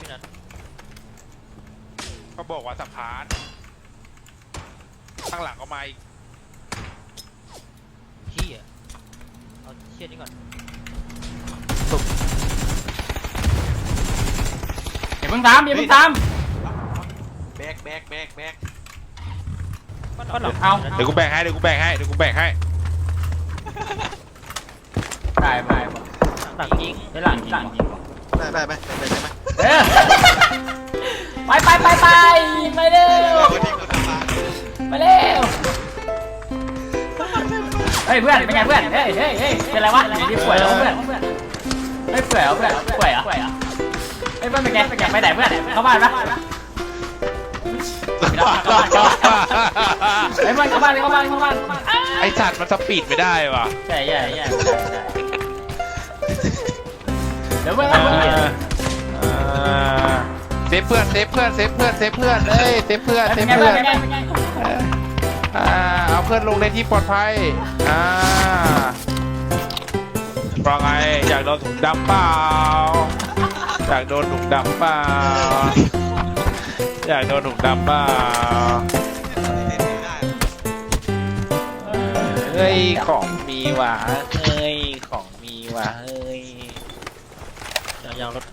พี่นัทเขาบอกว่าสะพานข้างหลังก็มาอีกขี้อะเอาเชี่ยนี่ก่อนอย่าเพิ่งตามอย่าเพิ่งตามแบกแบกแบกแบกก็หลังเอาเดี๋ยวกูแบ่งให้เดี๋ยวกูแบ่งให้เดี๋ยวกูแบ่งให้ได้ไปหลังยิงไปหลังหลังยิงว่ะไปไปไปไปไปไปไป เออไปไปไปไปไปเร็ววันนี้กูทำมาไปเร็วเฮ้ยเพื่อนเป็นไงเพื่อนเฮ้ยเฮ้ยเฮ้ยเป็นไรวะอยู่ที่ป่วยแล้วเพื่อนเฮ้ยป่วยเหรอเพื่อนป่วยเหรอป่วยเหรอเฮ้ยเพื่อนเป็นไงเป็นไงไปไหนเพื่อนเข้าบ้านปะเฮ้ยเพื่อนเข้าบ้านเข้าบ้านเข้าบ้านเข้าบ้านไอสัตว์มันสปีดไม่ได้ว่ะใช่ใช่ใช่เดี๋ยวเพื่อนเออเออเซ ฟเพื่อนเซฟเพื่อนเซฟเพื่อนเซฟเพื่อนเอ้ยเซฟเพื่อนเซเป็นฟไงเพื่เพื่ออนนเป็นไงเป็นไงอ่าเอาเพื่อนลงในที่ปลอดภัยอ่าว่าไงอยากโดนถุงดำเปล่าอยากโดนถุงดำเปล่าอยากโดนถุงดำเปล่าเฮ้ยของมีว่ะเฮ้ยของมีว่ะเฮ้ยยางยางรถ